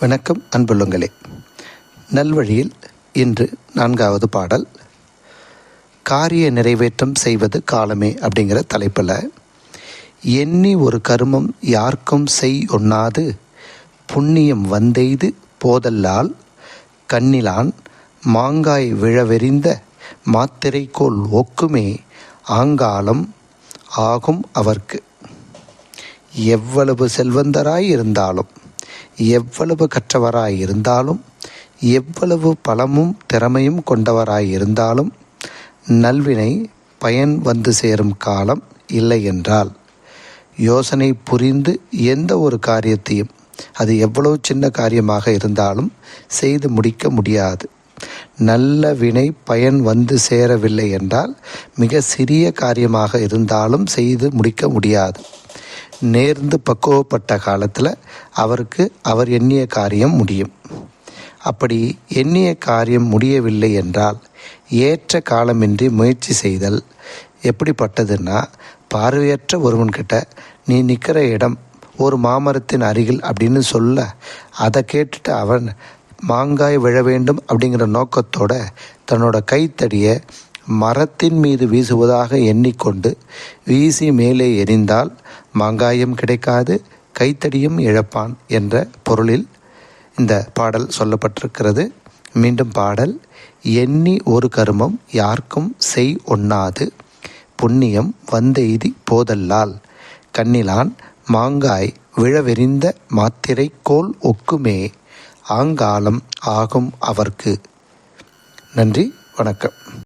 வணக்கம் அன்புள்ளங்களே. நல்வழியில் இன்று நான்காவது பாடல் காரிய நிறைவேற்றம் செய்வது காலமே அப்படிங்கிற தலைப்பில் எண்ணி ஒரு கருமம் யாருக்கும் செய் ஒண்ணாது புண்ணியம் வந்தெய்து போதல்லால் கண்ணிலான் மாங்காய் விழவெறிந்த மாத்திரைக்கோள் ஒக்குமே ஆங்காலம் ஆகும் அவர்க்கு. எவ்வளவு செல்வந்தராய் இருந்தாலும் எவ்வளவு கற்றவராய் இருந்தாலும் எவ்வளவு பலமும் திறமையும் கொண்டவராய் இருந்தாலும் நல்வினை பயன் வந்து சேரும் காலம் இல்லை என்றால் யோசனை புரிந்து எந்த ஒரு காரியத்தையும் அது எவ்வளவு சின்ன காரியமாக இருந்தாலும் செய்து முடிக்க முடியாது. நல்ல வினை பயன் வந்து சேரவில்லை என்றால் மிக சிறிய காரியமாக இருந்தாலும் செய்து முடிக்க முடியாது. நேர்ந்து பக்குவப்பட்ட காலத்தில் அவருக்கு அவர் எண்ணிய காரியம் முடியும். அப்படி எண்ணிய காரியம் முடியவில்லை என்றால் ஏற்ற காலமின்றி முயற்சி செய்தல் எப்படிப்பட்டதுன்னா பார்வையற்ற ஒருவன்கிட்ட நீ நிற்கிற இடம் ஒரு மாமரத்தின் அருகில் அப்படின்னு சொல்ல அதை கேட்டுட்டு அவன் மாங்காய் விழ வேண்டும் அப்படிங்கிற நோக்கத்தோட தன்னோட கைத்தடியை மரத்தின் மீது வீசுவதாக எண்ணிக்கொண்டு வீசி மேலே எரிந்தால் மாங்காயம் கிடைக்காது கைத்தடியும் இழப்பான் என்ற பொருளில் இந்த பாடல் சொல்லப்பட்டிருக்கிறது. மீண்டும் பாடல். எண்ணி ஒரு கருமம் யாருக்கும் செய் ஒண்ணாது புண்ணியம் வந்தெய்தி போதல்லால். கண்ணிலான் மாங்காய் விழவெறிந்த மாத்திரை கோல் ஒக்குமே ஆங்காலம் ஆகும் அவர்க்கு. நன்றி வணக்கம்.